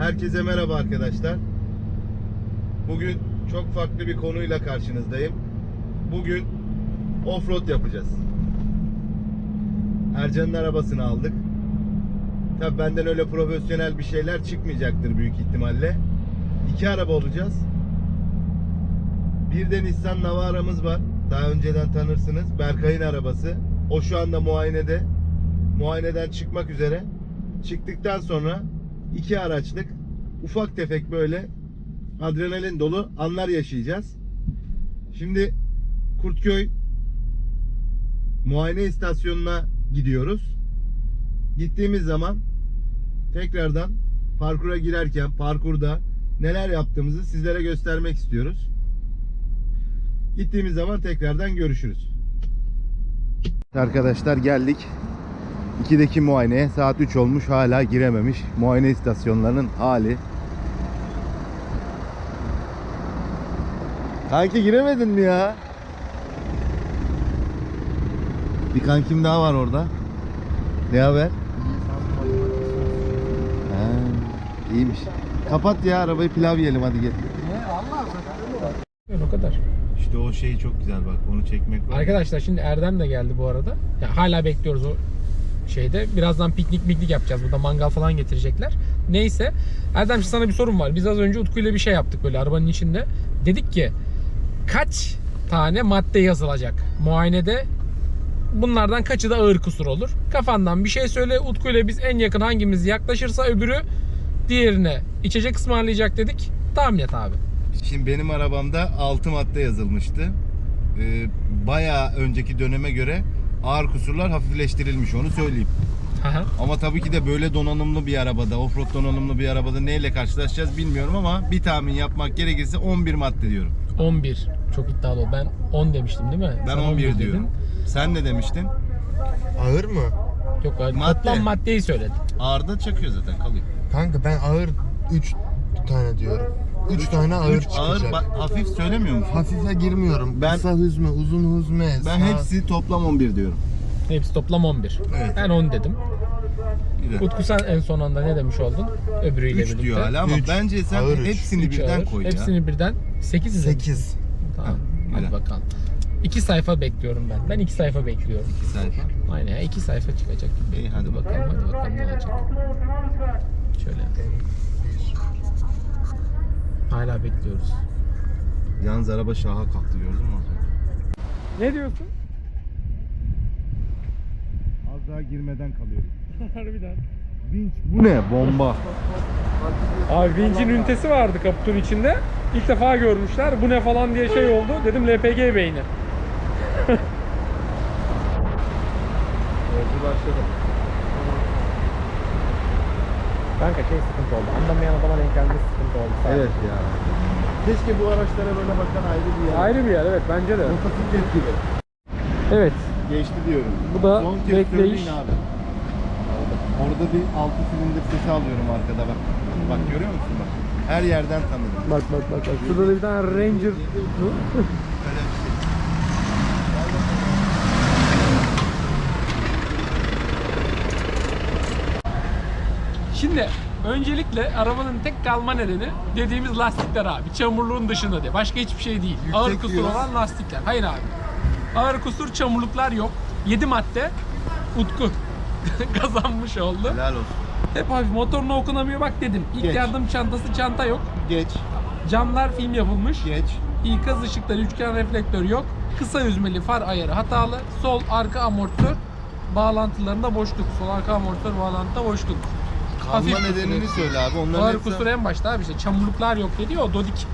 Herkese merhaba arkadaşlar. Bugün çok farklı bir konuyla karşınızdayım. Bugün offroad yapacağız. Ercan'ın arabasını aldık. Tabi benden öyle profesyonel bir şeyler çıkmayacaktır büyük ihtimalle. İki araba olacağız. Bir de Nissan Navara'mız var. Daha önceden tanırsınız. Berkay'ın arabası. O şu anda muayenede. Muayeneden çıkmak üzere. Çıktıktan sonra iki araçlık ufak tefek böyle adrenalin dolu anlar yaşayacağız. Şimdi Kurtköy muayene istasyonuna gidiyoruz. Gittiğimiz zaman tekrardan parkura girerken parkurda neler yaptığımızı sizlere göstermek istiyoruz. Gittiğimiz zaman tekrardan görüşürüz. Arkadaşlar geldik. 2'deki muayeneye saat 3 olmuş hala girememiş. Muayene istasyonlarının hali. Kanki giremedin mi ya? Bir kankim daha var orada. Ne haber? Ha, iyiymiş. Kapat ya arabayı pilav yiyelim hadi gel. O kadar. İşte o şey çok güzel bak onu çekmek var. Arkadaşlar şimdi Erdem de geldi bu arada. Ya hala bekliyoruz o şeyde. Birazdan piknik miknik yapacağız. Burada mangal falan getirecekler. Neyse. Erdem sana bir sorum var. Biz az önce Utku ile bir şey yaptık böyle arabanın içinde. Dedik ki kaç tane madde yazılacak muayenede bunlardan kaçı da ağır kusur olur. Kafandan bir şey söyle Utku ile biz en yakın hangimiz yaklaşırsa öbürü diğerine içecek ısmarlayacak dedik. Tahmin et abi. Şimdi benim arabamda 6 madde yazılmıştı. Ee, bayağı önceki döneme göre ağır kusurlar hafifleştirilmiş onu söyleyeyim. Aha. Ama tabii ki de böyle donanımlı bir arabada, offroad donanımlı bir arabada neyle karşılaşacağız bilmiyorum ama bir tahmin yapmak gerekirse 11 madde diyorum. 11. Çok iddialı ol. Ben 10 demiştim değil mi? Ben Sen 11 dedin. diyorum. Sen ne demiştin? Ağır mı? Yok abi, Madde. toplam maddeyi söyledim. Ağırda çakıyor zaten kalıyor. Kanka ben ağır 3 tane diyorum. 3 tane ağır Üç çıkacak. ağır ba- hafif söylemiyor musun? Hafife girmiyorum. Ben- Kısa hızme, uzun hızme. Ben sağ- hepsi toplam 11 diyorum. Hepsi toplam 11. Evet. Ben 10 dedim. Güzel. Utku sen en son anda ne demiş oldun? Öbürüyle 3 birlikte. diyor hala ama Üç. bence sen Ağır üç. hepsini Üç birden ağır. koy ya. Hepsini birden 8 mi? 8. Tamam. Ha, Hadi güzel. bakalım. 2 sayfa bekliyorum ben. Ben 2 sayfa bekliyorum. İki sayfa. Aynen ya 2 sayfa çıkacak gibi. İyi, hadi hadi bakalım. Hadi bakalım ne olacak. Şöyle. Hala bekliyoruz. Yalnız araba şaha kalktı gördün mü? Ne diyorsun? Az daha girmeden kalıyoruz. Harbiden. Vinç bu ne? Bomba. Abi vincin ünitesi vardı kaputun içinde. İlk defa görmüşler. Bu ne falan diye şey oldu. Dedim LPG beyni. Yolcu başladı. Kanka şey sıkıntı oldu. Anlamayan adama denk gelmesi sıkıntı oldu. sadece. Evet ya. Keşke bu araçlara böyle bakan ayrı bir yer. Ayrı bir yer evet bence de. Motosiklet gibi. Evet. Geçti diyorum. Bu da Son kez bekleyiş. abi. Orada bir altı silindir sesi alıyorum arkada bak. Bak görüyor musun bak. Her yerden tanıdım. Bak bak bak. bak. Şurada da bir tane Ranger. Öyle bir şey. Şimdi öncelikle arabanın tek kalma nedeni dediğimiz lastikler abi. Çamurluğun dışında diye. Başka hiçbir şey değil. Yüksek Ağır kusur diyoruz. olan lastikler. Hayır abi. Ağır kusur çamurluklar yok. 7 madde Utku kazanmış oldu. Helal olsun. Hep hafif motoruna okunamıyor bak dedim. İlk Geç. yardım çantası çanta yok. Geç. Camlar film yapılmış. Geç. İkaz ışıkları, üçgen reflektör yok. Kısa yüzmeli far ayarı hatalı. Sol arka amortisör bağlantılarında boşluk. Sol arka amortisör bağlantıda boşluk. Hafif nedenini kusur. söyle abi. Onların Ağır hepsi- kusur en başta abi işte çamurluklar yok dedi ya, o dodik.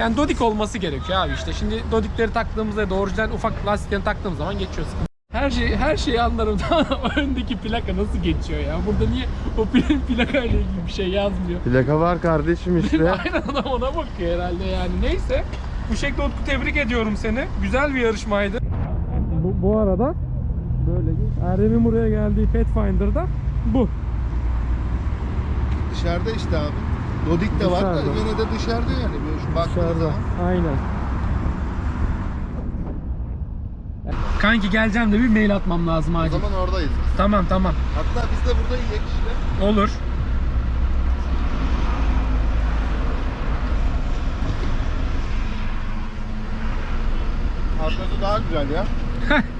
Yani dodik olması gerekiyor abi işte. Şimdi dodikleri taktığımızda ya da orijinal ufak lastiklerini taktığımız zaman geçiyor sıkıntı. Her şey her şeyi anlarım öndeki plaka nasıl geçiyor ya? Burada niye o pl- plaka ile ilgili bir şey yazmıyor? Plaka var kardeşim işte. Aynen adam ona bakıyor herhalde yani. Neyse. Bu şekilde Utku tebrik ediyorum seni. Güzel bir yarışmaydı. Bu, bu arada böyle Erdem'in buraya geldiği Pathfinder'da bu. Dışarıda işte abi. Dodik de var da yine de dışarıda yani. Şu baktığınız Dışarıda. Aynen. Kanki geleceğim de bir mail atmam lazım O acil. zaman oradayız. Tamam tamam. Hatta biz de burada yiyek işte. Olur. Atladı daha güzel ya.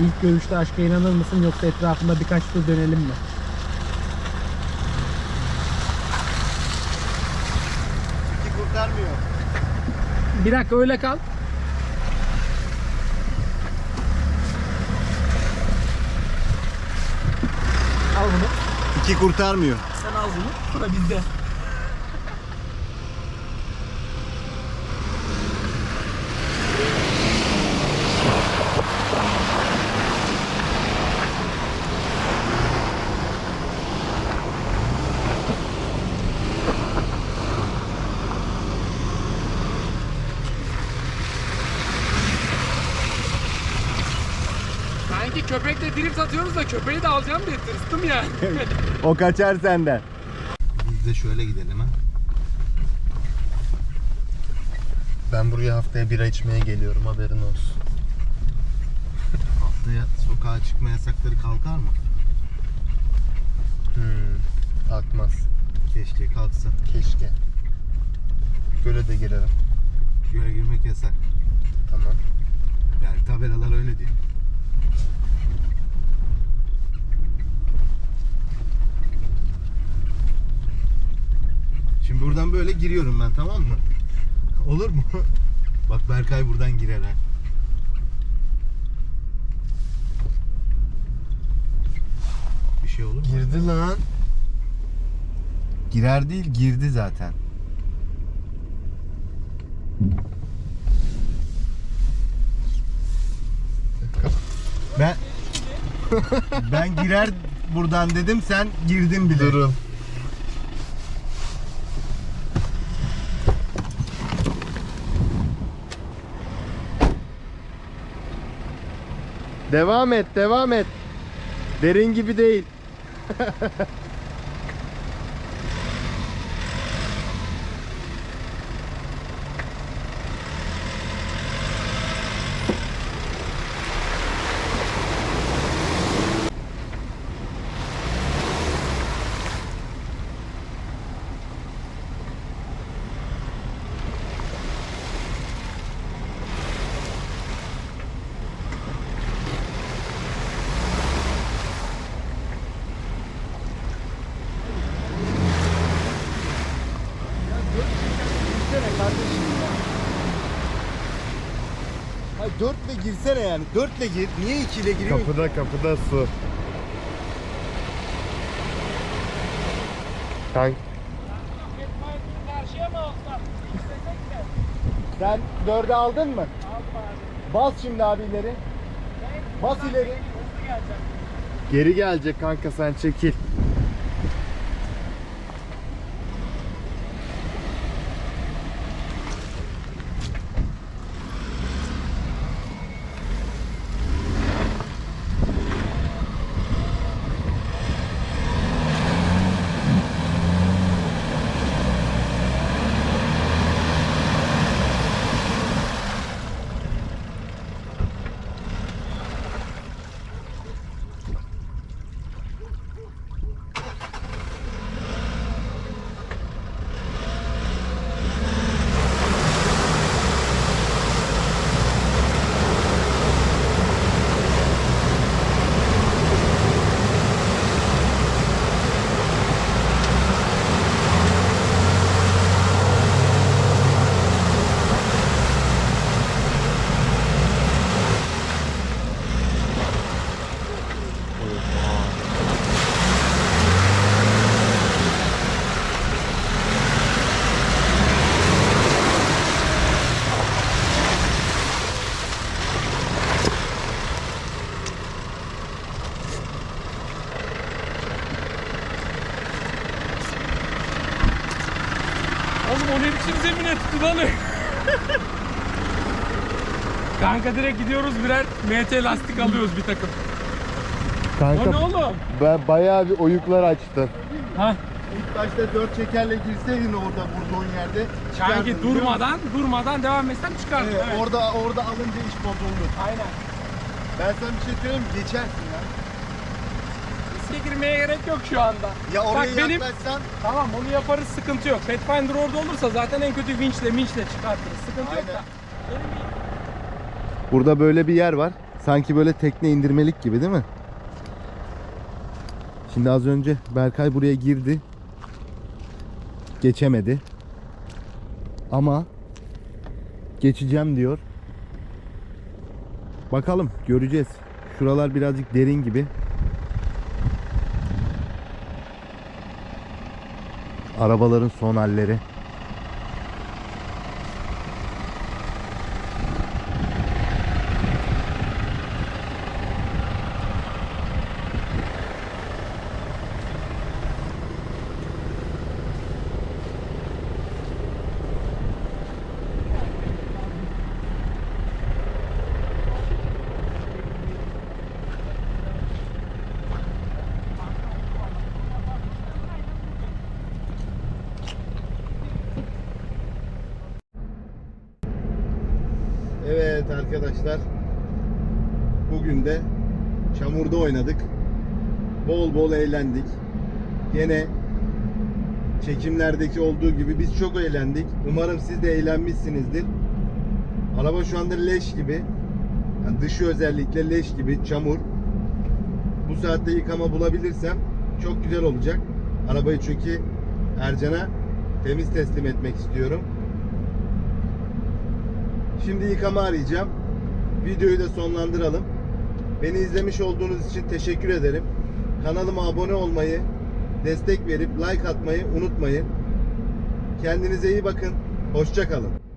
İlk görüşte aşka inanır mısın yoksa etrafında birkaç tur dönelim mi? İki kurtarmıyor. Bir dakika öyle kal. Al bunu. İki kurtarmıyor. Sen al bunu. Sıra bizde. Sanki köpekle drift atıyoruz da köpeği de alacağım diye tırstım yani. O kaçar senden. Biz de şöyle gidelim ha. Ben buraya haftaya bira içmeye geliyorum haberin olsun. Haftaya sokağa çıkma yasakları kalkar mı? Hmm, kalkmaz. Keşke kalksın. Keşke. Göle de girerim. Göle girmek yasak. Tamam. Yani tabelalar öyle diyor. Buradan böyle giriyorum ben tamam mı? Olur mu? Bak Berkay buradan girer ha. Bir şey olur mu? Girdi lan. Girer değil girdi zaten. Ben ben girer buradan dedim sen girdin bile. Durun. Devam et, devam et. Derin gibi değil. Hayır dörtle girsene yani. Dörtle gir. Niye ikiyle giriyorsun? Kapıda kapıda su. Kank? Sen dörde aldın mı? Bas şimdi abi ileri. Bas ileri. geri gelecek kanka sen çekil. Oğlum o ne biçim zemine tuttu lan? Kanka direkt gidiyoruz birer MT lastik alıyoruz bir takım. O ne Kanka oğlum? ben bayağı bir oyuklar açtın. Ha? İlk başta dört çekerle girseydin orada vurduğun yerde. çıkardın, Kanki musun? durmadan durmadan devam etsem çıkardım. Evet, Evet. Orada orada alınca iş bozuldu. Aynen. Ben sana bir şey söyleyeyim? Geçersin girmeye gerek yok şu anda. Ya oraya Bak benim yaklaşsan tamam onu yaparız sıkıntı yok. Pathfinder orada olursa zaten en kötü vinçle minçle çıkartırız. Sıkıntı yok da. Burada böyle bir yer var. Sanki böyle tekne indirmelik gibi değil mi? Şimdi az önce Berkay buraya girdi. Geçemedi. Ama geçeceğim diyor. Bakalım göreceğiz. Şuralar birazcık derin gibi. Arabaların son halleri. Evet arkadaşlar. Bugün de çamurda oynadık. Bol bol eğlendik. Gene çekimlerdeki olduğu gibi biz çok eğlendik. Umarım siz de eğlenmişsinizdir. Araba şu anda leş gibi. Yani dışı özellikle leş gibi çamur. Bu saatte yıkama bulabilirsem çok güzel olacak. Arabayı çünkü Ercan'a temiz teslim etmek istiyorum. Şimdi yıkama arayacağım. Videoyu da sonlandıralım. Beni izlemiş olduğunuz için teşekkür ederim. Kanalıma abone olmayı, destek verip like atmayı unutmayın. Kendinize iyi bakın. Hoşça kalın.